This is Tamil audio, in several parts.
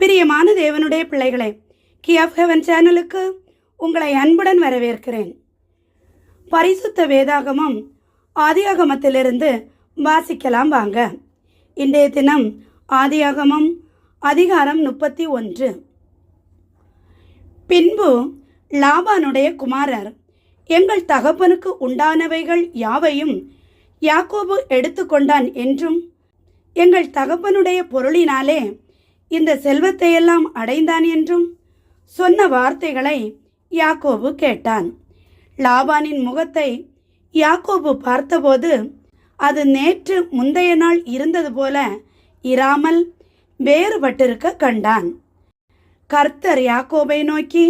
பிரியமான தேவனுடைய பிள்ளைகளே கி ஆஃப் ஹெவன் சேனலுக்கு உங்களை அன்புடன் வரவேற்கிறேன். பரிசுத்த வேதாகமம் ஆதியாகமத்திலிருந்து வாசிக்கலாம் வாங்க. இன்றைய தினம் ஆதியாகமம் அதிகாரம் முப்பத்தி ஒன்று. பின்பு லாபானுடைய குமாரர் எங்கள் தகப்பனுக்கு உண்டானவைகள் யாவையும் யாக்கோபு எடுத்துக்கொண்டான் என்றும் எங்கள் தகப்பனுடைய பொருளினாலே இந்த செல்வத்தையெல்லாம் அடைந்தான் என்றும் சொன்ன வார்த்தைகளை யாக்கோபு கேட்டான். லாபானின் முகத்தை யாக்கோபு பார்த்தபோது அது நேற்று முந்தைய நாள் இருந்தது போல இராமல் வேறுபட்டிருக்க கண்டான். கர்த்தர் யாக்கோபை நோக்கி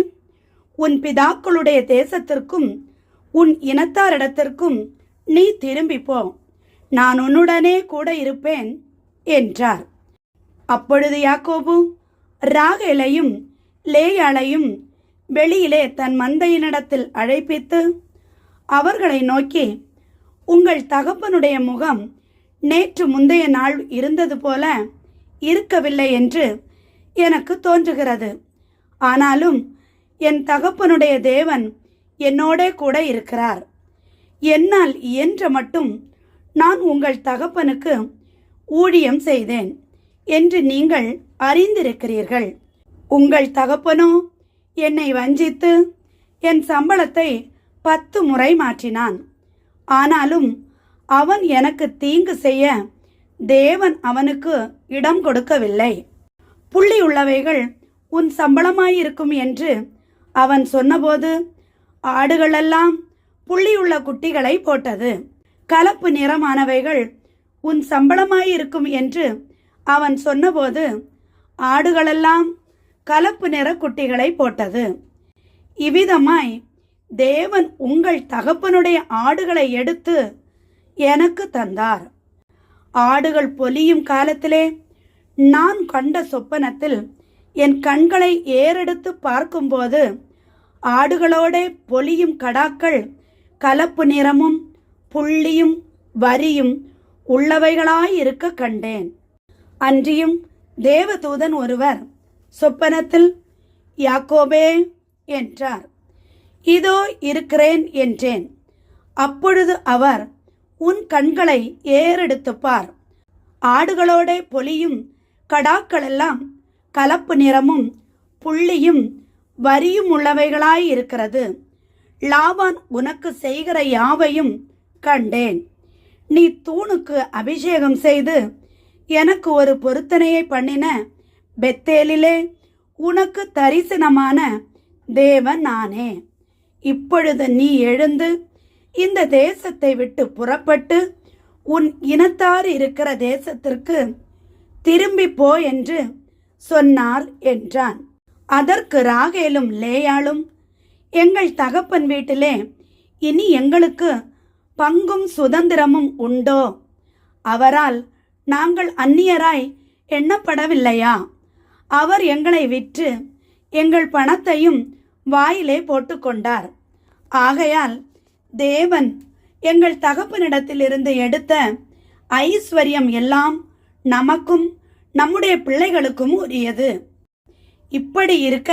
உன் பிதாக்களுடைய தேசத்திற்கும் உன் இனத்தாரிடத்திற்கும் நீ திரும்பி போ நான் உன்னுடனே கூட இருப்பேன் என்றார். அப்பொழுது யாக்கோபு ராகேலையும் லேயாளையும் வெளியிலே தன் மந்தையினிடத்தில் அழைப்பித்து அவர்களை நோக்கி உங்கள் தகப்பனுடைய முகம் நேற்று முந்தைய நாள் இருந்தது போல இருக்கவில்லை என்று எனக்கு தோன்றுகிறது. ஆனாலும் என் தகப்பனுடைய தேவன் என்னோடே கூட இருக்கிறார். என்னால் இயன்ற மட்டும் நான் உங்கள் தகப்பனுக்கு ஊழியம் செய்தேன். என்று நீங்கள் அறிந்திருக்கிறீர்கள். உங்கள் தகப்பனோ என்னை வஞ்சித்து என் சம்பளத்தை பத்து முறை மாற்றினான். ஆனாலும் அவன் எனக்கு தீங்கு செய்ய தேவன் அவனுக்கு இடம் கொடுக்கவில்லை. புள்ளி உள்ளவைகள் உன் சம்பளமாயிருக்கும் என்று அவன் சொன்னபோது ஆடுகளெல்லாம் புள்ளியுள்ள குட்டிகளை போட்டது. கலப்பு நிறமானவைகள் உன் சம்பளமாயிருக்கும் என்று அவன் சொன்னபோது ஆடுகளெல்லாம் கலப்பு நிற குட்டிகளை போட்டது. இவ்விதமாய் தேவன் உங்கள் தகப்பனுடைய ஆடுகளை எடுத்து எனக்கு தந்தார். ஆடுகள் பொலியும் காலத்திலே நான் கண்ட சொப்பனத்தில் என் கண்களை ஏறெடுத்து பார்க்கும்போது ஆடுகளோடே பொலியும் கடாக்கள் கலப்பு நிறமும் புள்ளியும் வரியும் உள்ளவைகளாயிருக்க கண்டேன். அன்றியும் தேவதூதன் ஒருவர் சொப்பனத்தில் யாக்கோபே என்றார். இதோ இருக்கிறேன் என்றேன். அப்பொழுது அவர் உன் கண்களை ஏறெடுத்துப்பார் ஆடுகளோட பொலியும் கடாக்களெல்லாம் கலப்பு நிறமும் புள்ளியும் வரியும் உள்ளவைகளாயிருக்கிறது லாபான் உனக்கு செய்கிற யாவையும் கண்டேன். நீ தூணுக்கு அபிஷேகம் செய்து எனக்கு ஒரு பொருத்தனையை பண்ணின பெத்தேலிலே உனக்கு தரிசனமான தேவன் நானே. இப்பொழுது நீ எழுந்து இந்த தேசத்தை விட்டு புறப்பட்டு உன் இனத்தார் இருக்கிற தேசத்திற்கு திரும்பி போ என்று சொன்னார் என்றான். அதற்கு ராகேலும் லேயாளும் எங்கள் தகப்பன் வீட்டிலே இனி எங்களுக்கு பங்கும் சுதந்திரமும் உண்டோ? அவரால் நாங்கள் அந்நியராய் எண்ணப்படவில்லையா? அவர் எங்களை விற்று எங்கள் பணத்தையும் வாயிலே போட்டுக்கொண்டார். ஆகையால் தேவன் எங்கள் தகப்பனிடத்திலிருந்து எடுத்த ஐஸ்வர்யம் எல்லாம் நமக்கும் நம்முடைய பிள்ளைகளுக்கும் உரியது. இப்படி இருக்க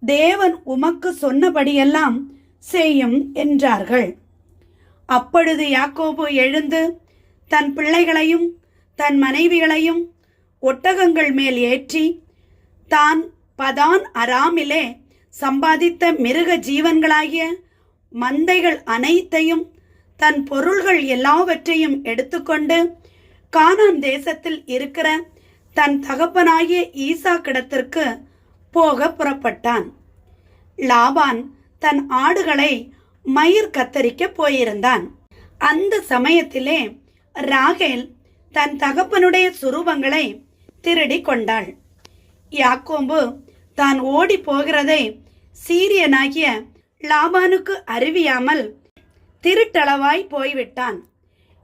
தேவன் உமக்கு சொன்னபடியெல்லாம் செய்யும் என்றார்கள். அப்பொழுது யாக்கோபு எழுந்து தன் பிள்ளைகளையும் தன் மனைவிகளையும் ஒட்டகங்கள் மேல் ஏற்றி தான் பதான் அராமிலே சம்பாதித்த மிருக ஜீவன்களாகிய மந்தைகள் அனைத்தையும் தன் பொருள்கள் எல்லாவற்றையும் எடுத்துக்கொண்டு கானான் தேசத்தில் இருக்கிற தன் தகப்பனாகிய ஈசா கிடத்திற்கு போக புறப்பட்டான். லாபான் தன் ஆடுகளை மயிர் கத்தரிக்க போயிருந்தான். அந்த சமயத்திலே ராகேல் தன் தகப்பனுடைய சுரூபங்களை திருடி கொண்டாள். யாக்கோம்பு தான் ஓடி போகிறதை சீரியனாகிய லாபானுக்கு அறிவியாமல் திருட்டளவாய் போய்விட்டான்.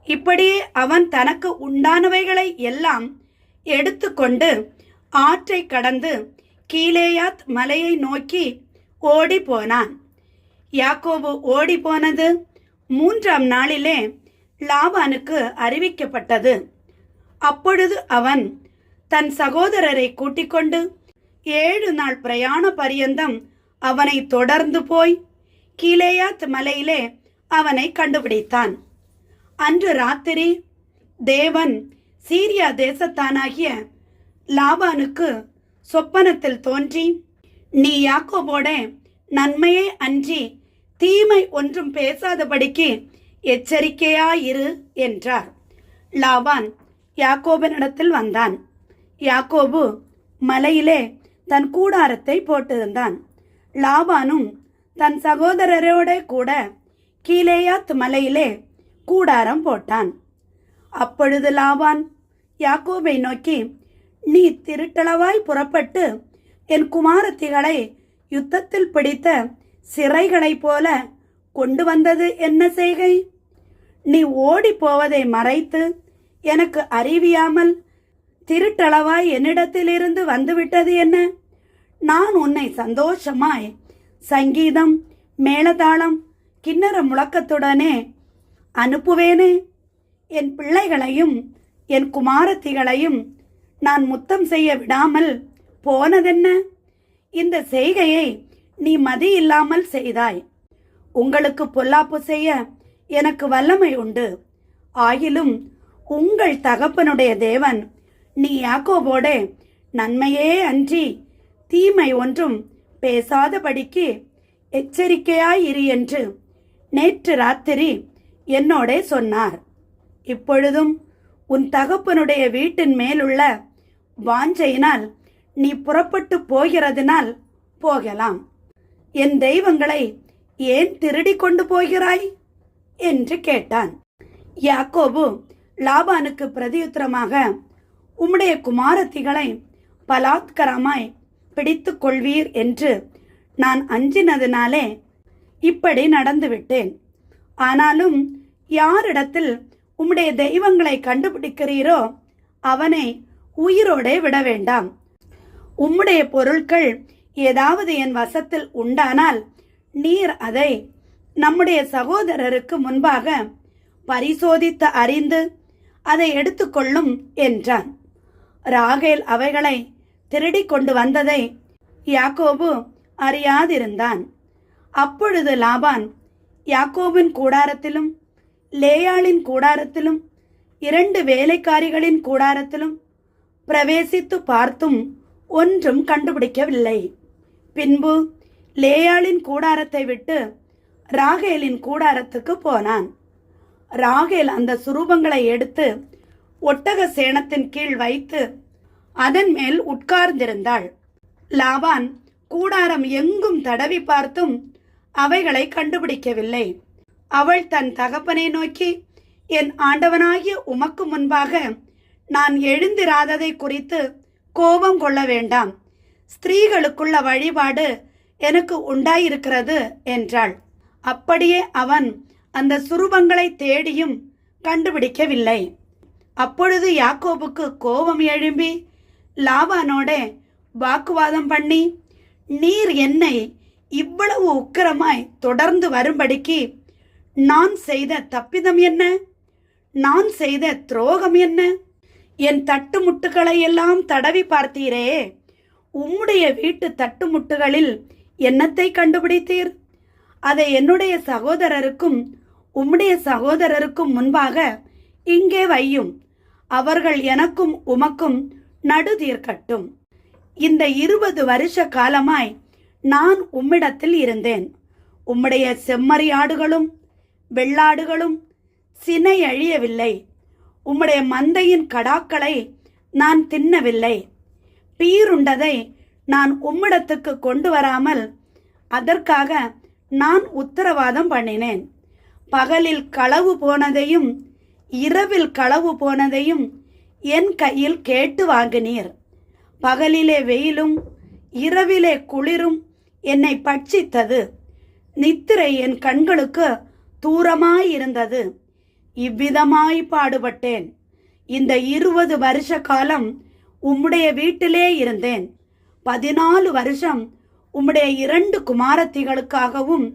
இப்படியே அவன் தனக்கு உண்டானவைகளை எல்லாம் எடுத்துக்கொண்டு ஆற்றை கடந்து கீழேயாத் மலையை நோக்கி ஓடி போனான். யாக்கோபு ஓடி போனது மூன்றாம் நாளிலே லாபானுக்கு அறிவிக்கப்பட்டது. அப்பொழுது அவன் தன் சகோதரரை கூட்டிக் கொண்டு ஏழு நாள் பிரயாண பரியந்தம் அவனை தொடர்ந்து போய் கீழேயாத் மலையிலே அவனை கண்டுபிடித்தான். அன்று ராத்திரி தேவன் சீரியா தேசத்தானாகிய லாபானுக்கு சொப்பனத்தில் தோன்றி நீ யாக்கோபோட நன்மையே அன்றி தீமை ஒன்றும் பேசாதபடிக்கு எச்சரிக்கையாயிரு என்றார். லாபான் யாக்கோபனிடத்தில் வந்தான். யாக்கோபு மலையிலே தன் கூடாரத்தை போட்டிருந்தான். லாபானும் தன் சகோதரரோட கூட கீலேயாத் மலையிலே கூடாரம் போட்டான். அப்பொழுது லாபான் யாக்கோபை நோக்கி நீ திருட்டளவாய் புறப்பட்டு என் குமாரத்திகளை யுத்தத்தில் பிடித்த சிறைகளைப் போல கொண்டு வந்தது என்ன செய்கை? நீ ஓடி போவதை மறைத்து எனக்கு அறிவியாமல் திருட்டளவாய் என்னிடத்திலிருந்து வந்துவிட்டது என்ன? நான் உன்னை சந்தோஷமாய் சங்கீதம் மேளதாளம் கிண்ணற முழக்கத்துடனே அனுப்புவேனே. என் பிள்ளைகளையும் என் குமாரத்திகளையும் நான் முத்தம் செய்ய விடாமல் போனதென்ன? இந்த செய்கையை நீ மதி இல்லாமல் செய்தாய். உங்களுக்கு பொல்லாப்பு செய்ய எனக்கு வல்லமை உண்டு. ஆயிலும் உங்கள் தகப்பனுடைய தேவன். நீ யாக்கோபோடே நன்மையே அன்றி தீமை ஒன்றும் பேசாதபடிக்கு எச்சரிக்கையாயிரு என்று நேற்று ராத்திரி என்னோடே சொன்னார். இப்பொழுதும் உன் தகப்பனுடைய வீட்டின் மேலுள்ள வாஞ்சையினால் நீ புறப்பட்டு போகிறதினால் போகலாம். என் தெய்வங்களை ஏன் திருடி கொண்டு போகிறாய்? என்று கேட்டான். யாக்கோபு லாபானுக்கு பிரதியுத்தரமாக உம்முடைய குமாரத்திகளை பலாத்கரமாய் பிடித்து கொள்வீர் என்று நான் அஞ்சினதினாலே இப்படி நடந்துவிட்டேன். ஆனாலும் யாரிடத்தில் உம்முடைய தெய்வங்களை கண்டுபிடிக்கிறீரோ அவனை உயிரோடே விட வேண்டாம். உம்முடைய பொருட்கள் ஏதாவது என் வசத்தில் உண்டானால் நீர் அதை நம்முடைய சகோதரருக்கு முன்பாக பரிசோதித்து அறிந்து அதை எடுத்துக்கொள்ளும் என்றான். ராகேல் அவைகளை திருடி கொண்டு வந்ததை யாக்கோபு அறியாதிருந்தான். அப்பொழுது லாபான் யாக்கோபின் கூடாரத்திலும் லேயாளின் கூடாரத்திலும் இரண்டு வேலைக்காரிகளின் கூடாரத்திலும் பிரவேசித்து பார்த்தும் ஒன்றும் கண்டுபிடிக்கவில்லை. பின்பு லேயாளின் கூடாரத்தை விட்டு ராகேலின் கூடாரத்துக்கு போனான். ராகேல் அந்த சுரூபங்களை எடுத்து ஒட்டக சேனத்தின் கீழ் வைத்து அதன் மேல் உட்கார்ந்திருந்தாள். லாபான் கூடாரம் எங்கும் தடவி பார்த்தும் அவைகளை கண்டுபிடிக்கவில்லை. அவள் தன் தகப்பனை நோக்கி என் ஆண்டவனாகிய உமக்கு முன்பாக நான் எழுந்திராததை குறித்து கோபம் கொள்ள வேண்டாம். ஸ்திரீகளுக்குள்ள வழிபாடு எனக்கு உண்டாயிருக்கிறது என்றாள். அப்படியே அவன் அந்த சுரூபங்களை தேடியும் கண்டுபிடிக்கவில்லை. அப்பொழுது யாக்கோபுக்கு கோபம் எழும்பி லாபானோட வாக்குவாதம் பண்ணி நீர் என்னை இவ்வளவு உக்கிரமாய் தொடர்ந்து வரும்படிக்கு நான் செய்த தப்பிதம் என்ன? நான் செய்த துரோகம் என்ன? என் தட்டுமுட்டுகளை எல்லாம் தடவி பார்த்தீரே உம்முடைய வீட்டு தட்டுமுட்டுகளில் என்னத்தை கண்டுபிடித்தீர்? அதை என்னுடைய சகோதரருக்கும் உம்முடைய சகோதரருக்கும் முன்பாக இங்கே வையும். அவர்கள் எனக்கும் உமக்கும் நடு தீர்க்கட்டும். இந்த இருபது வருஷ காலமாய் நான் உம்மிடத்தில் இருந்தேன். உம்முடைய செம்மறி ஆடுகளும் வெள்ளாடுகளும் சினை அழியவில்லை. உம்முடைய மந்தையின் கடாக்களை நான் தின்னவில்லை. பீருண்டதை நான் உம்மிடத்துக்கு கொண்டு வராமல் அதற்காக நான் உத்தரவாதம் பண்ணினேன். பகலில் களவு போனதையும் இரவில் களவு போனதையும் என் கையில் கேட்டு வாங்கினீர். பகலிலே வெயிலும் இரவிலே குளிரும் என்னை பட்சித்தது. நித்திரை என் கண்களுக்கு தூரமாயிருந்தது. இவ்விதமாய் பாடுபட்டேன். இந்த இருபது வருஷ காலம் உம்முடைய வீட்டிலே இருந்தேன். பதினாலு வருஷம் உம்முடைய இரண்டு குமாரத்திகளுக்காகவும்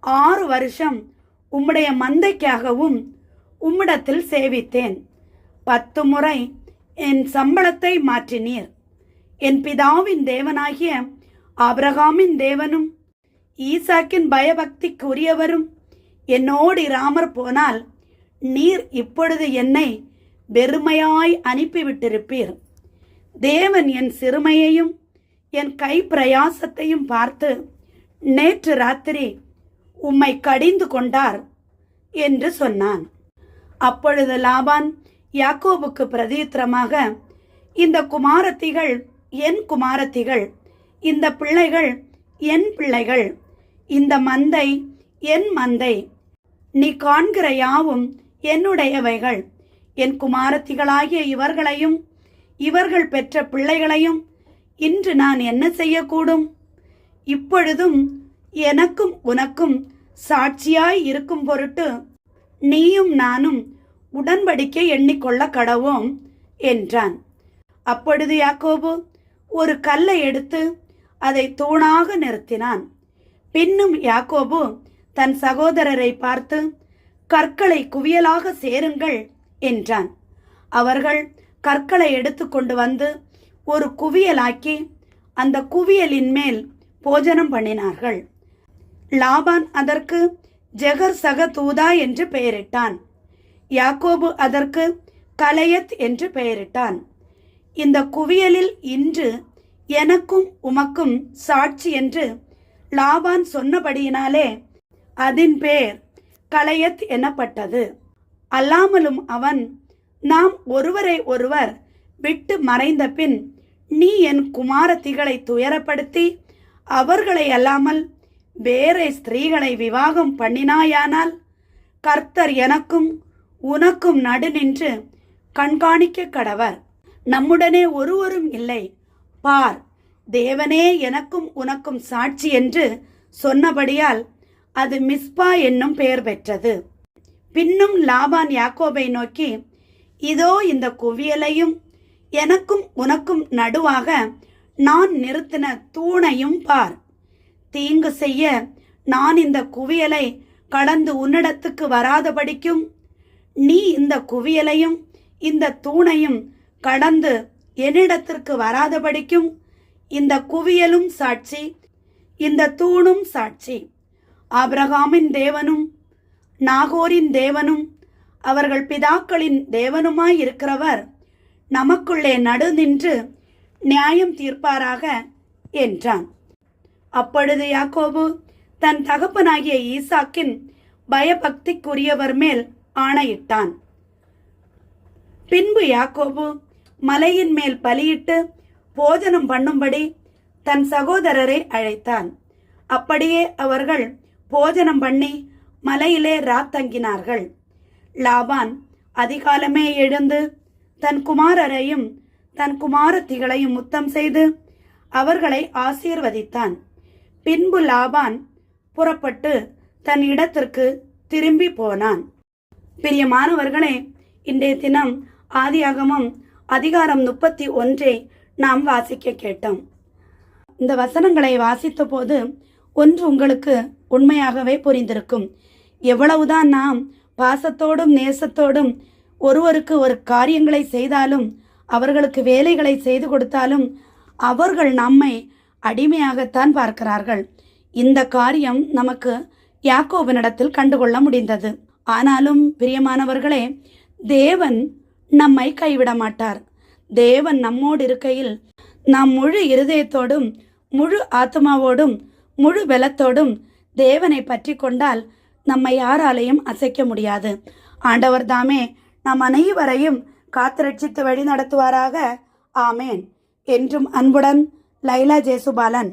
ஆறு வருஷம் உம்முடைய மந்தைக்காகவும் உம்மிடத்தில் சேவித்தேன். பத்து முறை என் சம்பளத்தை மாற்றினீர். என் பிதாவின் தேவனாகிய ஆபிரகாமின் தேவனும் ஈசாக்கின் பயபக்திக்கு உரியவரும் என்னோடு இராமற் போனால் நீர் இப்பொழுது என்னை வெறுமையாய் அனுப்பிவிட்டிருப்பீர். தேவன் என் சிறுமையையும் என் கை பிரயாசத்தையும் பார்த்து நேற்று ராத்திரி உம்மை கடிந்து கொண்டார் என்று சொன்னான். அப்பொழுது லாபான் யாக்கோபுக்கு பிரதித்திரமாக இந்த குமாரத்திகள் என் குமாரத்திகள் இந்த பிள்ளைகள் என் பிள்ளைகள் இந்த மந்தை என் மந்தை நீ காண்கிற யாவும் என்னுடையவைகள். என் குமாரத்திகளாகிய இவர்களையும் இவர்கள் பெற்ற பிள்ளைகளையும் இன்று நான் என்ன செய்யக்கூடும்? இப்பொழுதும் எனக்கும் உனக்கும் சாட்சியாய் இருக்கும் பொருட்டு நீயும் நானும் உடன்படிக்கை எண்ணிக்கொள்ள கடவோம் என்றான். அப்பொழுது யாக்கோபு ஒரு கல்லை எடுத்து அதை தூணாக நிறுத்தினான். பின்னும் யாக்கோபு தன் சகோதரரை பார்த்து கற்களை குவியலாக சேருங்கள் என்றான். அவர்கள் கற்களை எடுத்துக்கொண்டு வந்து ஒரு குவியலாக்கி அந்த குவியலின் மேல் போஜனம் பண்ணினார்கள். லாபான் அதற்கு ஜெகர் சக தூதா என்று பெயரிட்டான். யாக்கோபு அதற்கு கலையத் என்று பெயரிட்டான். இந்த குவியலில் இன்று எனக்கும் உமக்கும் சாட்சி என்று லாபான் சொன்னபடியினாலே அதன் பேர் கலையத் எனப்பட்டது. அல்லாமலும் அவன் நாம் ஒருவரை ஒருவர் விட்டு மறைந்த பின் நீ என் குமாரத்திகளை துயரப்படுத்தி அவர்களை அல்லாமல் வேறே ஸ்திரீகளை விவாகம் பண்ணினாயானால் கர்த்தர் எனக்கும் உனக்கும் நடு நின்று கண்காணிக்க கடவர். நம்முடனே ஒருவரும் இல்லை. பார் தேவனே எனக்கும் உனக்கும் சாட்சி என்று சொன்னபடியால் அது மிஸ்பா என்னும் பெயர் பெற்றது. பின்னும் லாபான் யாக்கோபை நோக்கி இதோ இந்த குவியலையும் எனக்கும் உனக்கும் நடுவாக நான் நிறுத்தின தூணையும் பார். தீங்கு செய்ய நான் இந்த குவியலை கடந்து உன்னிடத்துக்கு வராதபடிக்கும் நீ இந்த குவியலையும் இந்த தூணையும் கடந்து என்னிடத்திற்கு வராதபடிக்கும் இந்த குவியலும் சாட்சி இந்த தூணும் சாட்சி. ஆபிரகாமின் தேவனும் நாகோரின் தேவனும் அவர்கள் பிதாக்களின் தேவனுமாய் இருக்கிறவர் நமக்குள்ளே நடு நின்று நியாயம் தீர்ப்பாராக என்றான். அப்பொழுது யாக்கோபு தன் தகப்பனாகிய ஈசாக்கின் பயபக்திக்குரியவர் மேல் ஆணையிட்டான். பின்பு யாக்கோபு மலையின் மேல் பலியிட்டு போஜனம் பண்ணும்படி தன் சகோதரரை அழைத்தான். அப்படியே அவர்கள் போஜனம் பண்ணி மலையிலே ராத்தங்கினார்கள். லாபான் அதிகாலமே எழுந்து தன் குமாரரையும் தன் குமாரத்திகளையும் முத்தம் செய்து அவர்களை ஆசீர்வதித்தான். பின்பு லாபான் புறப்பட்டு தன் இடத்திற்கு திரும்பி போனான். பிரியமானவர்களே இன்றைய தினம் ஆதியாகமம் அதிகாரம் முப்பத்தி ஒன்றை நாம் வாசிக்க கேட்டோம். இந்த வசனங்களை வாசித்த போது ஒன்று உங்களுக்கு உண்மையாகவே புரிந்திருக்கும். எவ்வளவுதான் நாம் பாசத்தோடும் நேசத்தோடும் ஒருவருக்கு ஒரு காரியங்களை செய்தாலும் அவர்களுக்கு வேலைகளை செய்து கொடுத்தாலும் அவர்கள் நம்மை அடிமையாகத்தான் பார்க்கிறார்கள். இந்த காரியம் நமக்கு யாக்கோபனிடத்தில் கண்டுகொள்ள முடிந்தது. ஆனாலும் பிரியமானவர்களே தேவன் நம்மை கைவிட மாட்டார். தேவன் நம்மோடு இருக்கையில் நாம் முழு இருதயத்தோடும் முழு ஆத்மாவோடும் முழு பலத்தோடும் தேவனை பற்றி கொண்டால் நம்மை யாராலையும் அசைக்க முடியாது. ஆண்டவர் தாமே நம் அனைவரையும் காத்திரட்சித்து வழி நடத்துவாராக ஆமேன். என்றும் அன்புடன் లైలా జేసుబాలన్